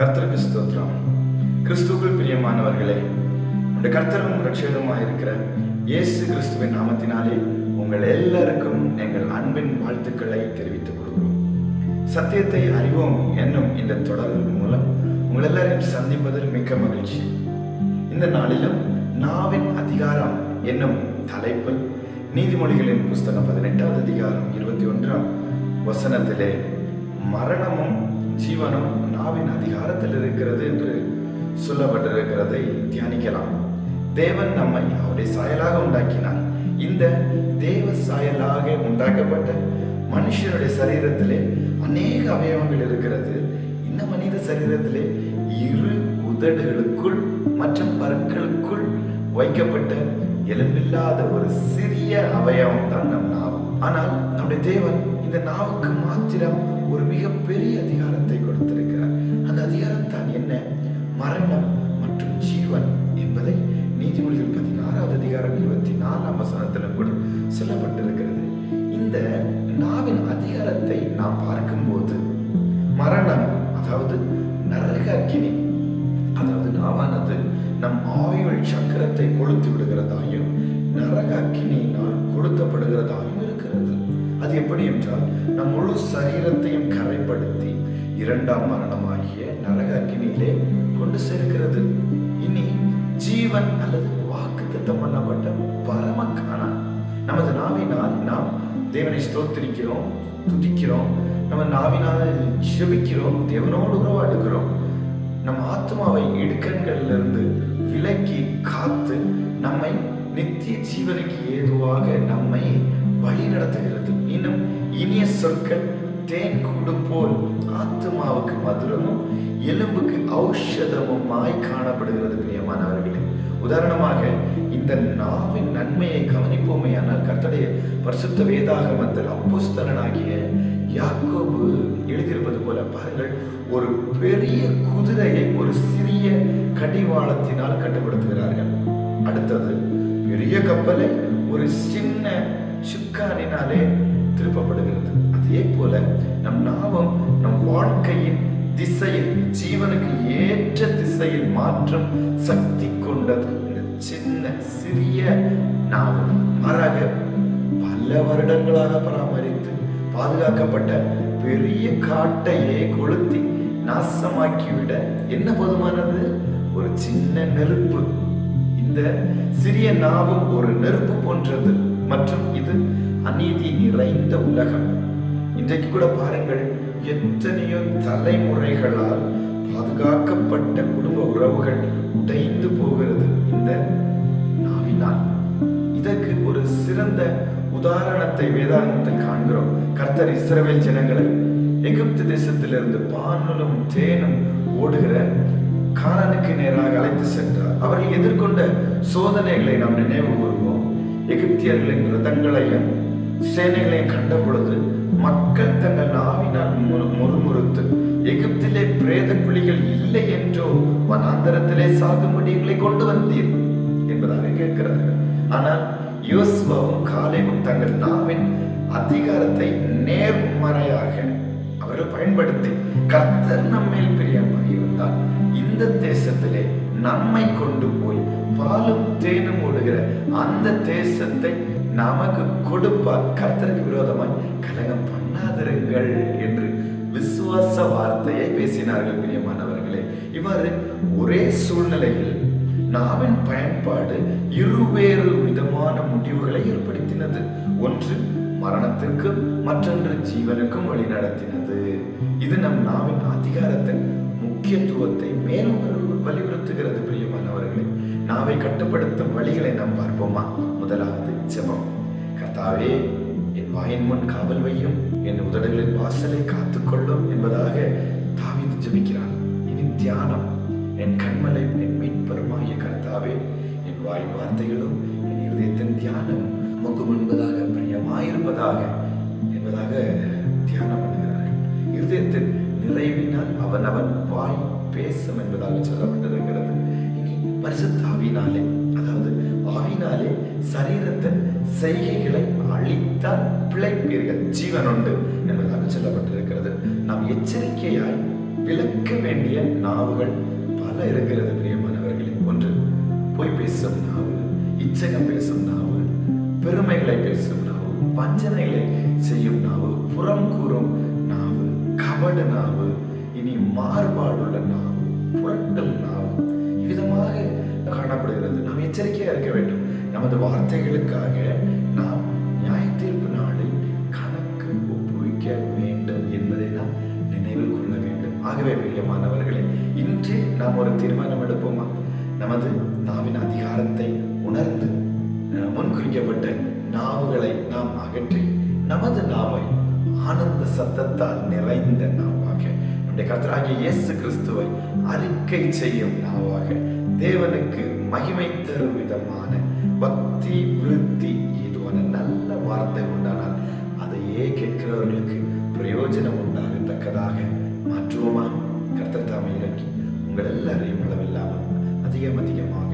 கர்த்தருக்கு ஸ்தோத்திரம். கிறிஸ்துவுக்குள் பிரியமானவர்களே இந்த கர்த்தரும் ரட்சகருமாக இருக்கிற இயேசு கிறிஸ்துவின் நாமத்தினாலே உங்கள் எல்லாருக்கும் எங்கள் அன்பின் வாழ்த்துக்களை தெரிவித்துக் கொள்கிறோம். சத்தியத்தை அறிவோம் என்னும் இந்த தொடர்பின் மூலம் உங்கள் எல்லாரையும் சந்திப்பதில் மிக்க மகிழ்ச்சி. இந்த நாளிலும் நாவின் அதிகாரம் என்னும் தலைப்பில் நீதிமொழிகளின் புஸ்தகம் பதினெட்டாவது அதிகாரம் இருபத்தி ஒன்றாம் வசனத்திலே மரணமும் ஜீவனும் ஆவின் அதிகாரத்தில் இருக்கிறது என்று சொல்லப்பட்டிருக்கிறதை தியானிக்கலாம். தேவன் நம்மை அவருடைய சாயலாக உண்டாக்கினார். இந்த தேவ சாயலாக உண்டாக்கப்பட்ட மனுஷனுடைய சரீரத்திலே அநேக அவயவங்கள் இருக்கிறது. இந்த மனித சரீரத்திலே இரு உதடுகளுக்குள் மற்றும் பற்களுக்குள் வைக்கப்பட்ட எலும்பில்லாத ஒரு சிறிய அவயவம் தான் நம் நாவம் ஆனால் நம்முடைய தேவன் இந்த நாவுக்கு மாத்திரம் ஒரு மிகப்பெரிய அதிகாரத்தை கொடுத்திருக்கிறார். அந்த அதிகாரம் தான் என்ன? மரணம் மற்றும் ஜீவன் என்பதை நீதிமொழிகள் பதினாறாவது அதிகாரம் இருபத்தி நாலாம் வசனத்தில் கூட சொல்லப்பட்டிருக்கிறது. இந்த நாவின் அதிகாரத்தை நாம் பார்க்கும்போது மரணம் அதாவது நரக அக்கினி அதாவது நாவானது நம் ஆயுள் சக்கரத்தை கொளுத்து விடுகிறதாயும் நரக அக்கினியினால் கொளுத்தப்படுகிறதாயும் இருக்கிறது. அது எப்படி என்றால் நம் முழு சரீரத்தையும் கரைப்படுத்தி இரண்டாம் மரணமாகிய நரக அக்கினியிலே கொண்டு சேர்க்கிறது இனி ஜீவன் அல்லது வாக்கு திட்டம் பண்ணப்பட்ட பரமக்கான. நமது நாவினால் நாம் தேவனை ஸ்தோத்திரிக்கிறோம் துதிக்கிறோம். நம்ம நாவினால் ஜெபிக்கிறோம் தேவனோடு உறவாடுகிறோம். நம் ஆத்மாவை இடுக்கண்களிலிருந்து விலக்கி காத்து நம்மை நித்திய ஜீவனுக்கு ஏதுவாக நம்மை வழி நடத்துகிறது இன்னும் இனிய சொற்கள் தேன் கூடு போல் ஆத்மாவுக்கு மதுரமும் எலும்புக்கு ஔஷதமுமாய் காணப்படுகிறது பிரியமானவர்களே. உதாரணமாக இந்த நாவின் நன்மையை கவனிப்போமே ஆனால் கர்த்தடைய பரிசுத்த வேதாகமத்தில் அப்போஸ்தலனாகிய யாக்கோபு எழுதியிருப்பது போல பாருங்கள் ஒரு பெரிய குதிரையை ஒரு சிறிய கடிவாளத்தினால் கட்டுப்படுத்துகிறார்கள். அடுத்தது பெரிய கப்பலை ஒரு சின்ன சுக்கானினாலே திருப்பப்படுகிறது. அதே போல நம் நாவம் நம் வாழ்க்கையின் திசையில் ஜீவனுக்கு ஏற்ற திசையில் மாற்றம் சக்தி கொண்டது. இந்த சின்ன சிறிய நாவம் மாறாக. பல வருடங்களாக பராமரித்து பாதுகாக்கப்பட்ட பெரிய காட்டையே கொளுத்தி நாசமாக்கிவிட என்ன போதுமானது? ஒரு சின்ன நெருப்பு. இந்த சிறிய நாவும் ஒரு நெருப்பு போன்றது. மற்றும் இது அநீதி நிறைந்த உலகம். இன்றைக்கு கூட பாருங்கள் எத்தனையோ தலைமுறைகளால் பாதுகாக்கப்பட்ட குடும்ப உறவுகள் உடைந்து போகிறது இந்த நாவினால். இதற்கு ஒரு சிறந்த உதாரணத்தை வேதாந்தத்தில் காண்கிறோம். கர்த்தர் இஸ்ரவேல் ஜனங்களை எகிப்து தேசத்திலிருந்து பானலும் தேனும் ஓடுகிற காரனுக்கு நேராக அழைத்து சென்றார். அவர்கள் எதிர்கொண்ட சோதனைகளை நாம் நினைவு கூறுவோம். எகிப்தியர்களின் ரதங்களையும் சேனைகளையும் கண்ட பொழுது மக்கள் தங்கள் நாவினால் முறுமுறுத்து எகிப்திலே பிரேத குழிகள் இல்லை என்றோ வனாந்தரத்திலே சாகுபடிகளை கொண்டு வந்தீர் என்பதாக கேட்கிறார்கள். ஆனால் யோசுவாவும் காலேவும் தங்கள் நாவின் அதிகாரத்தை நேர்மறையாக அவர்கள் பயன்படுத்தி கர்த்தர் நம்மேல் பிரியமாக இருந்தால் இந்த தேசத்திலே நம்மை கொண்டு போய் பாலும் தேனும் ஓடுகிற அந்த தேசத்தை நமக்கு கொடுப்பார் கர்த்தருக்கு விரோதமாய் கலகம் பண்ணாதிருங்கள் என்று விசுவாச வார்த்தையை பேசினார்கள் பிரியமானவர்களே. இவ்வாறு ஒரே சூழ்நிலையில் நாவின் பயன்பாடு இருவேறு விதமான முடிவுகளை ஏற்படுத்தினது. ஒன்று மரணத்திற்கும் மற்றொன்று ஜீவனுக்கும் வழி நடத்தினது இது நம் நாவின் அதிகாரத்தின் முக்கியத்துவத்தை மேலும் வலியுறுத்துகிறது பிரியமானவர்களே. நாவை கட்டுப்படுத்தும் வழிகளை நாம் பார்ப்போமா? முதலாவது ஜெபம். கர்த்தாவே என் வாயின் முன் காவல் வையும் என் உதடுகளின் வாசலை காத்துக்கொள்ளும் என்பதாக தாவீது ஜெபிக்கிறார். இனி தியானம். என் கண்மலை என் மீட்பருமாகிய கர்த்தாவே என் வாய் வார்த்தைகளும் என் இருதயத்தின் தியானம் உமக்கு முன்பதாக பிரியமாயிருப்பதாக என்பதாக தியானம் பண்ணுகிறார்கள். இருதயத்தின் நிறைவினால் அவன் அவன் வாய் பேசும் என்பதாக சொல்லப்பட்டிருக்கிறது. இனி பரிசுத்த ஆவினாலே அதாவது ஆவினாலே சரீரத்தின் செய்கைகளை அழித்தால் பிழைப்பீர்கள். ஜீவன் உண்டு என்பதாக சொல்லப்பட்டிருக்கிறது. நாம் எச்சரிக்கையாய் விளக்க வேண்டிய நாவுகள் பல இருக்கிறது பிரியமானவர்களே. ஒன்று பொய் பேசும் நாவு இச்சகம் பேசும் நாவு பெருமைகளை பேசும் நாவு வஞ்சனைகளை செய்யும் நாவு புறம் கூறும் கபட நாவு இனி மாறுபாடுள்ள நாவு புரட்டும் நாவு. விதமாக காணப்படுகிறது. நாம் எச்சரிக்கையாக இருக்க வேண்டும். நமது வார்த்தைகளுக்காக நாம் நியாயத்தீர்ப்பு நாளில் கணக்கு ஒப்புவிக்க வேண்டும் என்பதை நாம் நினைவில் கொள்ள வேண்டும். ஆகவே பிரியமானவர்களே இன்றே நாம் ஒரு தீர்மானம் எடுப்போமா? நமது நாவின் அதிகாரத்தை உணர்ந்து முன்குறிக்கப்பட்ட நாவுகளை நாம் அகற்றி நமது நாவை ஆனந்த சத்தத்தால் நிறைந்த நாவாக. நம்முடைய கத்தராகிய இயேசு கிறிஸ்துவை அறிக்கை செய்யும் நாவாக. தேவனுக்கு மகிமை தரும் விதமான பக்தி விருத்தி இதுவான நல்ல வார்த்தை உண்டானால் அதையே கேட்கிறவர்களுக்கு பிரயோஜனம் உண்டாகத்தக்கதாக மாற்றுவோமா? கர்த்தர் தாமை இறக்கி உங்கள் எல்லாரையும் அளவில்லாமல் அதிகம் அதிகமாக